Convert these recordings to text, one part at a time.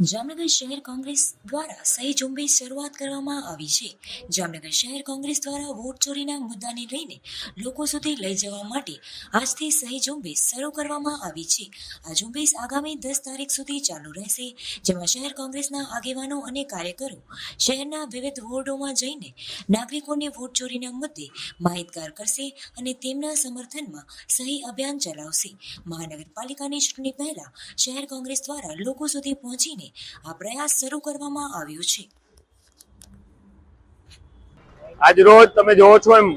જામનગર શહેર કોંગ્રેસ દ્વારા સહી ઝુંબેશ શરૂઆત કરવામાં આવી છે. જામનગર શહેર કોંગ્રેસ દ્વારા વોટ ચોરીના મુદ્દાને લઈને લોકો સુધી લઈ જવા માટે આજથી સહી ઝુંબેશ શરૂ કરવામાં આવી છે. આ ઝુંબેશ આગામી દસ તારીખ સુધી ચાલુ રહેશે, જેમાં શહેર કોંગ્રેસના આગેવાનો અને કાર્યકરો શહેરના વિવિધ વોર્ડોમાં જઈને નાગરિકોને વોટ ચોરીના મુદ્દે માહિતગાર કરશે અને તેમના સમર્થનમાં સહી અભિયાન ચલાવશે. મહાનગરપાલિકાની ચૂંટણી પહેલા શહેર કોંગ્રેસ દ્વારા લોકો સુધી પહોંચીને આ પ્રયાસ શરૂ કરવામાં આવ્યો છે. આજ રોજ તમે જોવો છો એમ,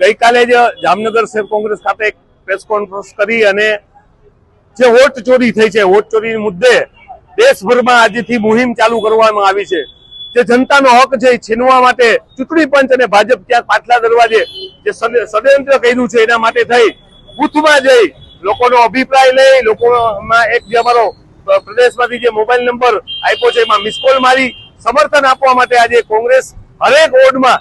ગઈકાલે જ જામનગર શહેર કોંગ્રેસ ખાતે એક પ્રેસ કોન્ફરન્સ કરી અને જે વોટ ચોરી થઈ છે, વોટ ચોરી મુદ્દે દેશભરમાં આજથી મુહિમ ચાલુ કરવામાં આવી છે. જે જનતાનો હક છે છીનવા માટે ચૂંટણી પંચ અને ભાજપ ત્યાં પાછલા દરવાજે જે ષડ- ષડયંત્ર કર્યું છે એના માટે થઈ બુથમાં જઈ લોકોનો અભિપ્રાય લઈ, લોકોમાં એક જે અમારો પ્રદેશમાંથી જે મોબાઈલ નંબર આપ્યો છે, એમાં મિસ કોલ મારી સમર્થન આપવા માટે આજે કોંગ્રેસ હરેક વોર્ડમાં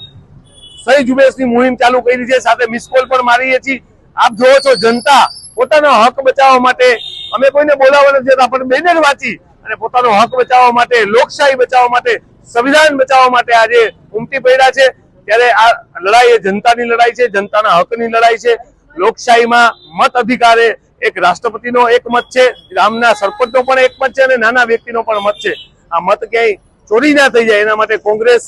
સહી ઝુંબેશની મુહિમ ચાલુ કરી છે, સાથે મિસ કોલ પણ મારીએ છીએ. આપ જોવો છો, જનતા પોતાનો હક બચાવવા માટે, અમે કોઈને બોલાવવા નથી જતા પણ બેનર વાંચી અને પોતાનો હક બચાવવા માટે, લોકશાહી બચાવવા માટે, સંવિધાન બચાવવા માટે આજે ઉમટી પડ્યા છે. ત્યારે આ લડાઈ એ જનતાની લડાઈ છે, જનતાના હકની લડાઈ છે. લોકશાહીમાં મત અધિકારે એક રાષ્ટ્રપતિનો એક મત છે ગામના સરપંચનો પણ એક મત છે અને નાના વ્યક્તિનો પણ મત છે. આ મત ક્યાંય ચોરી ના થઈ જાય, એના માટે કોંગ્રેસ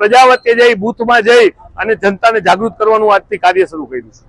પ્રજા વચ્ચે જઈ બૂથમાં જઈ અને જનતાને જાગૃત કરવાનું આજથી કાર્ય શરૂ કર્યું છે.